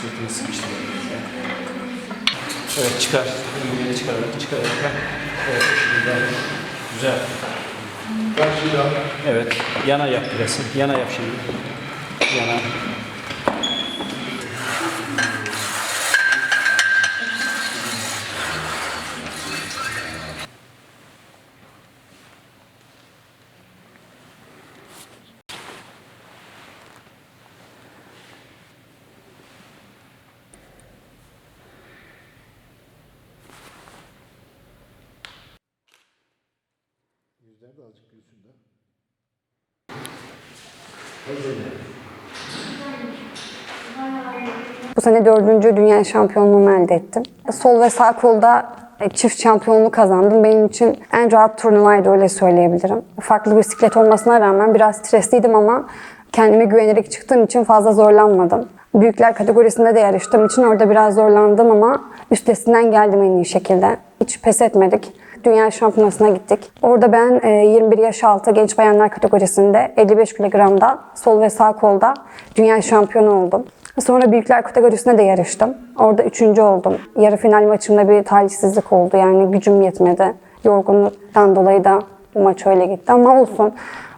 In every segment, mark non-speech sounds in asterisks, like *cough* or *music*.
Sırtını sıkıştır. Evet çıkar. Yine çıkararak çıkararak. Evet. Güzel. Güzel. Evet. Yana yap biraz. Yana yap şimdi. Yana. Yüzler de azıcık gülsün de. Bu sene dördüncü dünya şampiyonluğumu elde ettim. Sol ve sağ kolda e, çift şampiyonluğu kazandım. Benim için en rahat turnuvaydı öyle söyleyebilirim. Farklı bisiklet olmasına rağmen biraz stresliydim ama kendime güvenerek çıktığım için fazla zorlanmadım. Büyükler kategorisinde de yarıştığım için orada biraz zorlandım ama üstesinden geldim en iyi şekilde. Hiç pes etmedik. Dünya şampiyonasına gittik. Orada ben e, 21 yaş altı genç bayanlar kategorisinde 55 kilogramda sol ve sağ kolda dünya şampiyonu oldum. Sonra büyükler kategorisinde de yarıştım. Orada üçüncü oldum. Yarı final maçımda bir talihsizlik oldu. Yani gücüm yetmedi. Yorgunluktan dolayı da maç öyle gitti. Ama olsun.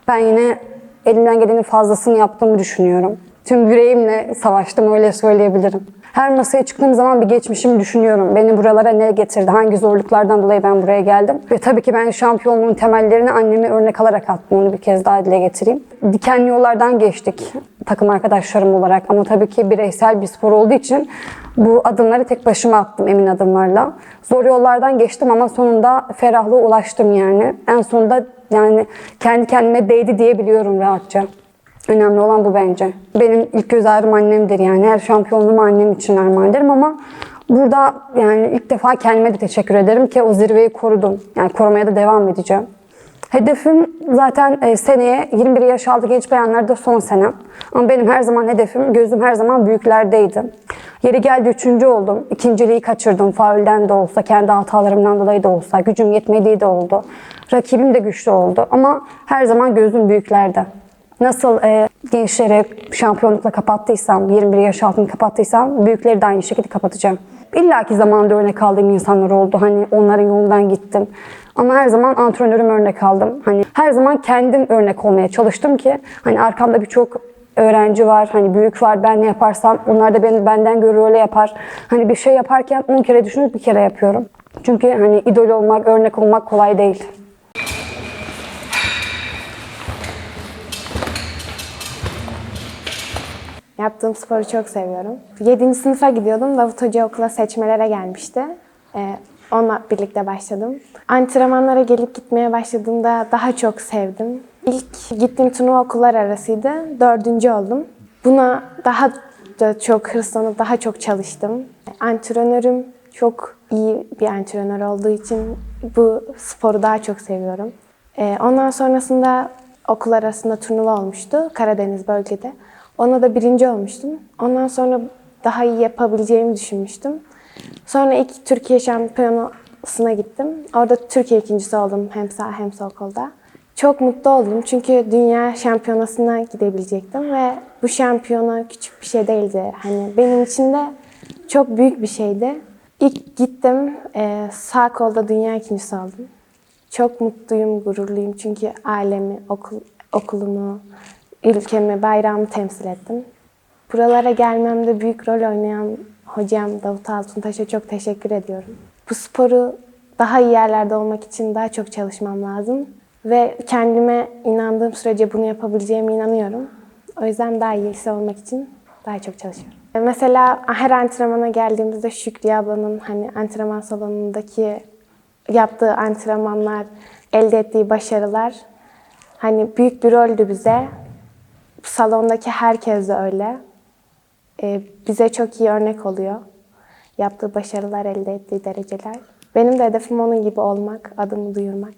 Ben yine elimden gelenin fazlasını yaptığımı düşünüyorum. Tüm yüreğimle savaştım öyle söyleyebilirim. Her masaya çıktığım zaman bir geçmişimi düşünüyorum. Beni buralara ne getirdi, hangi zorluklardan dolayı ben buraya geldim. Ve tabii ki ben şampiyonluğun temellerini anneme örnek alarak attım. Onu bir kez daha dile getireyim. Dikenli yollardan geçtik takım arkadaşlarım olarak. Ama tabii ki bireysel bir spor olduğu için bu adımları tek başıma attım emin adımlarla. Zor yollardan geçtim ama sonunda ferahlığa ulaştım yani. En sonunda yani kendi kendime değdi diyebiliyorum rahatça. Önemli olan bu bence. Benim ilk göz ağrım annemdir yani. Her şampiyonluğumu annem için armağan ederim ama burada yani ilk defa kendime de teşekkür ederim ki o zirveyi korudum. Yani korumaya da devam edeceğim. Hedefim zaten e, seneye 21 yaş altı genç bayanlarda son senem. Ama benim her zaman hedefim, gözüm her zaman büyüklerdeydi. Yeri geldi üçüncü oldum. İkinciliği kaçırdım. Faulden de olsa, kendi hatalarımdan dolayı da olsa, gücüm yetmediği de oldu. Rakibim de güçlü oldu. Ama her zaman gözüm büyüklerde. Nasıl e, gençleri şampiyonlukla kapattıysam, 21 yaş altını kapattıysam, büyükleri de aynı şekilde kapatacağım. İlla ki zamanında örnek aldığım insanlar oldu. Hani onların yolundan gittim. Ama her zaman antrenörüm örnek aldım. Hani her zaman kendim örnek olmaya çalıştım ki hani arkamda birçok öğrenci var, hani büyük var. Ben ne yaparsam onlar da beni benden görür öyle yapar. Hani bir şey yaparken 10 kere düşünüp bir kere yapıyorum. Çünkü hani idol olmak, örnek olmak kolay değil. Yaptığım sporu çok seviyorum. 7. sınıfa gidiyordum. Davut Hoca okula seçmelere gelmişti. Ee, onunla birlikte başladım. Antrenmanlara gelip gitmeye başladığımda daha çok sevdim. İlk gittiğim turnuva okullar arasıydı. Dördüncü oldum. Buna daha da çok hırslanıp daha çok çalıştım. Antrenörüm çok iyi bir antrenör olduğu için bu sporu daha çok seviyorum. Ee, ondan sonrasında okul arasında turnuva olmuştu Karadeniz bölgede. Ona da birinci olmuştum. Ondan sonra daha iyi yapabileceğimi düşünmüştüm. Sonra ilk Türkiye şampiyonasına gittim. Orada Türkiye ikincisi oldum hem sağ hem sol kolda. Çok mutlu oldum çünkü dünya şampiyonasına gidebilecektim ve bu şampiyona küçük bir şey değildi. Hani benim için de çok büyük bir şeydi. İlk gittim, eee, sağ kolda dünya ikincisi oldum. Çok mutluyum, gururluyum çünkü ailemi, okul, okulumu, ülkemi, bayrağımı temsil ettim. Buralara gelmemde büyük rol oynayan hocam Davut Altuntaş'a çok teşekkür ediyorum. Bu sporu daha iyi yerlerde olmak için daha çok çalışmam lazım. Ve kendime inandığım sürece bunu yapabileceğime inanıyorum. O yüzden daha iyisi olmak için daha çok çalışıyorum. Mesela her antrenmana geldiğimizde Şükriye ablanın hani antrenman salonundaki yaptığı antrenmanlar, elde ettiği başarılar hani büyük bir roldü bize. Salondaki herkes de öyle. Ee, bize çok iyi örnek oluyor. Yaptığı başarılar, elde ettiği dereceler. Benim de hedefim onun gibi olmak, adımı duyurmak.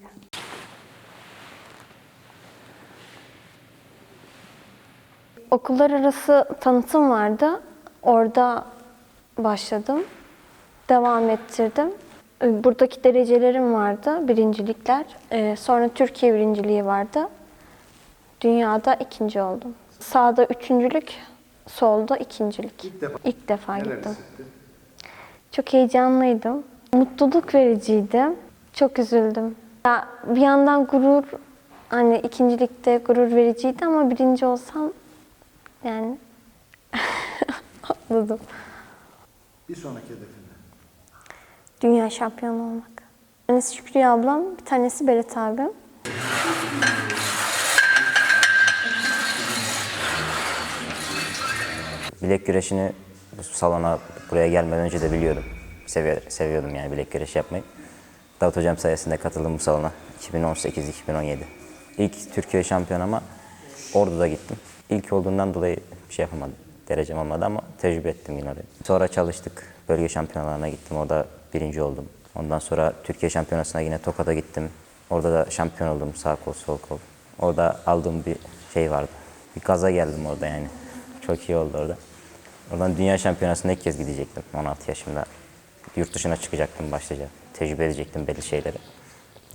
Okullar arası tanıtım vardı. Orada başladım. Devam ettirdim. Ee, Buradaki derecelerim vardı, birincilikler. Ee, Sonra Türkiye birinciliği vardı. Dünyada ikinci oldum. Sağda üçüncülük, solda ikincilik. İlk defa, İlk defa gittim. Çok heyecanlıydım. Mutluluk vericiydi. Çok üzüldüm. Ya bir yandan gurur, hani ikincilikte gurur vericiydi ama birinci olsam yani *laughs* atladım. Bir sonraki hedefin ne? Dünya şampiyonu olmak. Tanesi Şükriye ablam, bir tanesi Berat abim. *laughs* Bilek güreşini bu salona buraya gelmeden önce de biliyordum. Seviyor, seviyordum yani bilek güreşi yapmayı. Davut Hocam sayesinde katıldım bu salona. 2018-2017. İlk Türkiye şampiyonama Ordu'da gittim. İlk olduğundan dolayı bir şey yapamadım. Derecem olmadı ama tecrübe ettim yine orayı. Sonra çalıştık. Bölge şampiyonalarına gittim. Orada birinci oldum. Ondan sonra Türkiye şampiyonasına yine Tokat'a gittim. Orada da şampiyon oldum. Sağ kol, sol kol. Orada aldığım bir şey vardı. Bir gaza geldim orada yani. Çok iyi oldu orada. Oradan dünya şampiyonasına ilk kez gidecektim 16 yaşımda. Yurt dışına çıkacaktım başlayacak. Tecrübe edecektim belli şeyleri.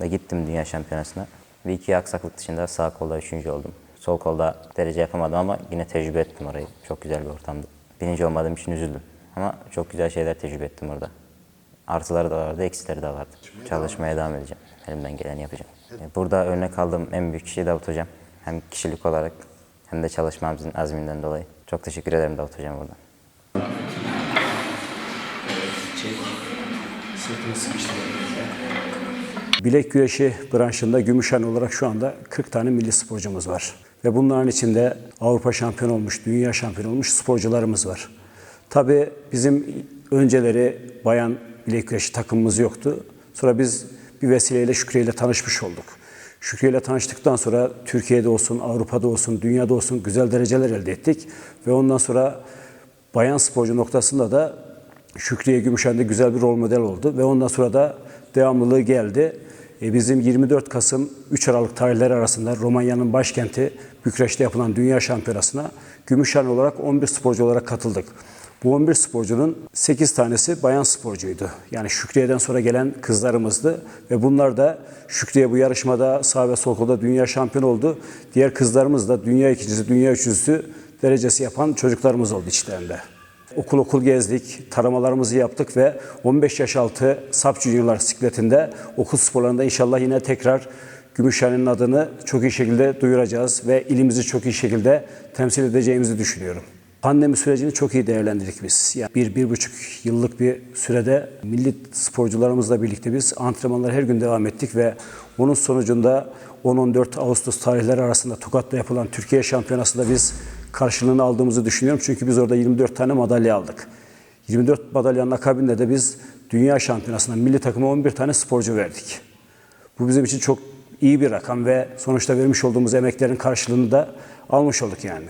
Ve gittim dünya şampiyonasına. Bir iki aksaklık dışında sağ kolda üçüncü oldum. Sol kolda derece yapamadım ama yine tecrübe ettim orayı. Çok güzel bir ortamdı. Birinci olmadığım için üzüldüm. Ama çok güzel şeyler tecrübe ettim orada. Artıları da vardı, eksileri de vardı. Çalışmaya devam edeceğim. Elimden geleni yapacağım. Burada örnek aldığım en büyük kişi Davut Hocam. Hem kişilik olarak hem de çalışmamızın azminden dolayı. Çok teşekkür ederim Davut Hocam buradan. Bilek güreşi branşında Gümüşhane olarak şu anda 40 tane milli sporcumuz var. Ve bunların içinde Avrupa şampiyon olmuş, dünya şampiyon olmuş sporcularımız var. Tabii bizim önceleri bayan bilek güreşi takımımız yoktu. Sonra biz bir vesileyle Şükriye ile tanışmış olduk. Şükriye ile tanıştıktan sonra Türkiye'de olsun, Avrupa'da olsun, dünyada olsun güzel dereceler elde ettik. Ve ondan sonra bayan sporcu noktasında da Şükriye Gümüşhane'de güzel bir rol model oldu. Ve ondan sonra da devamlılığı geldi. E, bizim 24 Kasım 3 Aralık tarihleri arasında Romanya'nın başkenti Bükreş'te yapılan Dünya Şampiyonası'na Gümüşhane olarak 11 sporcu olarak katıldık. Bu 11 sporcunun 8 tanesi bayan sporcuydu. Yani Şükriye'den sonra gelen kızlarımızdı. Ve bunlar da Şükriye bu yarışmada sağ ve sol kolda dünya şampiyon oldu. Diğer kızlarımız da dünya ikincisi, dünya üçüncüsü derecesi yapan çocuklarımız oldu içlerinde. Okul okul gezdik, taramalarımızı yaptık ve 15 yaş altı SAP Juniorlar sikletinde okul sporlarında inşallah yine tekrar Gümüşhane'nin adını çok iyi şekilde duyuracağız ve ilimizi çok iyi şekilde temsil edeceğimizi düşünüyorum. Pandemi sürecini çok iyi değerlendirdik biz. Yani bir, bir buçuk yıllık bir sürede milli sporcularımızla birlikte biz antrenmanlara her gün devam ettik ve bunun sonucunda 10-14 Ağustos tarihleri arasında Tokat'ta yapılan Türkiye Şampiyonası'nda biz karşılığını aldığımızı düşünüyorum. Çünkü biz orada 24 tane madalya aldık. 24 madalyanın akabinde de biz Dünya Şampiyonası'nda milli takıma 11 tane sporcu verdik. Bu bizim için çok iyi bir rakam ve sonuçta vermiş olduğumuz emeklerin karşılığını da almış olduk yani.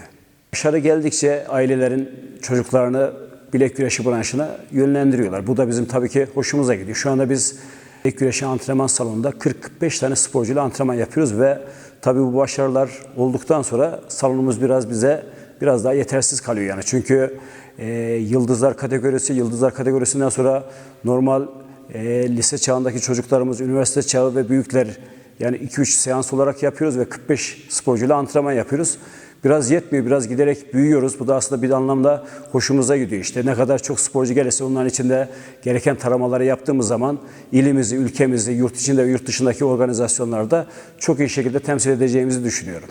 Dışarı geldikçe ailelerin çocuklarını bilek güreşi branşına yönlendiriyorlar. Bu da bizim tabii ki hoşumuza gidiyor. Şu anda biz bilek güreşi antrenman salonunda 45 tane sporcuyla antrenman yapıyoruz ve tabii bu başarılar olduktan sonra salonumuz biraz bize biraz daha yetersiz kalıyor yani. Çünkü e, yıldızlar kategorisi, yıldızlar kategorisinden sonra normal e, lise çağındaki çocuklarımız, üniversite çağı ve büyükler yani 2-3 seans olarak yapıyoruz ve 45 sporcuyla antrenman yapıyoruz. Biraz yetmiyor, biraz giderek büyüyoruz. Bu da aslında bir anlamda hoşumuza gidiyor. İşte ne kadar çok sporcu gelirse onların içinde gereken taramaları yaptığımız zaman ilimizi, ülkemizi, yurt içinde ve yurt dışındaki organizasyonlarda çok iyi şekilde temsil edeceğimizi düşünüyorum.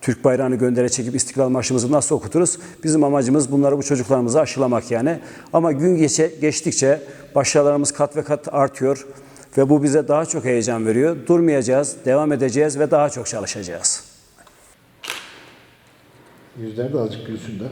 Türk bayrağını göndere çekip İstiklal Marşımızı nasıl okuturuz? Bizim amacımız bunları bu çocuklarımıza aşılamak yani. Ama gün geçe, geçtikçe başarılarımız kat ve kat artıyor ve bu bize daha çok heyecan veriyor. Durmayacağız, devam edeceğiz ve daha çok çalışacağız. Yüzleri de azıcık gülsün de.